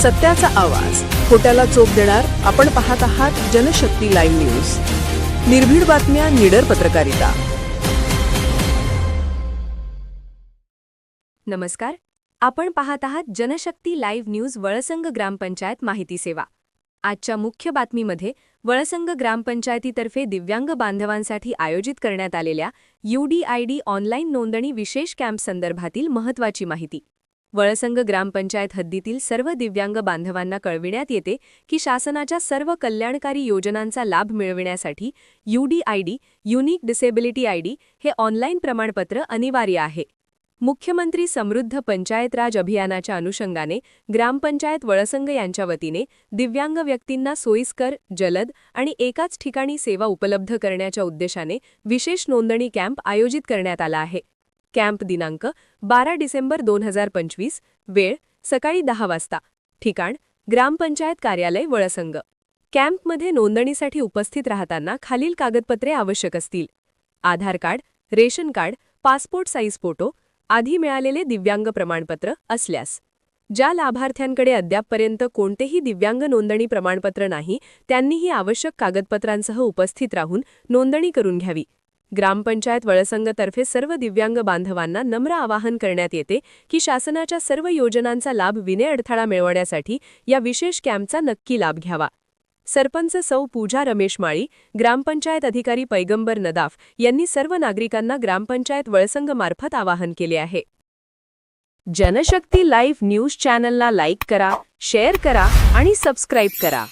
सत्याचा आवाज. खोट्याला चोप देणार आपण पाहत आहात जनशक्ती लाईव्ह न्यूज. निर्भीड बातम्या निडर पत्रकारिता. नमस्कार. आपण पाहत आहात जनशक्ती लाईव्ह न्यूज वळसंग ग्रामपंचायत माहिती सेवा. आजच्या मुख्य बातमीमध्ये वळसंग ग्रामपंचायतीतर्फे दिव्यांग बांधवांसाठी आयोजित करण्यात आलेल्या यूडीआयडी ऑनलाईन नोंदणी विशेष कॅम्प संदर्भातील महत्त्वाची माहिती. वळसंग ग्रामपंचायत हद्दीतील सर्व दिव्यांग बांधवांना कळविण्यात येते की शासनाच्या सर्व कल्याणकारी योजनांचा लाभ मिळविण्यासाठी यूडीआयडी युनिक डिसेबिलिटी आयडी हे ऑनलाईन प्रमाणपत्र अनिवार्य आहे. मुख्यमंत्री समृद्ध पंचायत राज अभियानाच्या अनुषंगाने ग्रामपंचायत वळसंग यांच्या वतीने दिव्यांग व्यक्तींना सोयीस्कर जलद आणि एकाच ठिकाणी सेवा उपलब्ध करण्याच्या उद्देशाने विशेष नोंदणी कॅम्प आयोजित करण्यात आला आहे. कॅम्प दिनांक बारा डिसेंबर दोन हजार पंचवीस वेळ सकाळी दहा वाजता. ठिकाण ग्रामपंचायत कार्यालय वळसंग. कॅम्पमध्ये नोंदणीसाठी उपस्थित राहताना खालील कागदपत्रे आवश्यक असतील. Aadhaar card ration card passport size photo आधी मिळालेले दिव्यांग प्रमाणपत्र असल्यास. ज्या लाभार्थ्यांकडे अद्यापपर्यंत कोणतेही दिव्यांग नोंदणी प्रमाणपत्र नाही त्यांनीही आवश्यक कागदपत्रांसह उपस्थित राहून नोंदणी करून घ्यावी. ग्रामपंचायत वळसंघतर्फे सर्व दिव्यांग बांधवांना नम्र आवाहन करण्यात येते की शासनाच्या सर्व योजनांचा लाभ विनेअडथळा मिळवण्यासाठी या विशेष कॅम्पचा नक्की लाभ घ्यावा. सरपंच सौ पूजा रमेश माळी ग्रामपंचायत अधिकारी पैगंबर नदाफ यांनी सर्व नागरिकांना ग्रामपंचायत वळसंग मार्फत आवाहन केले आहे. जनशक्ती लाईव्ह न्यूज चॅनलला लाईक करा शेअर करा आणि सबस्क्राईब करा.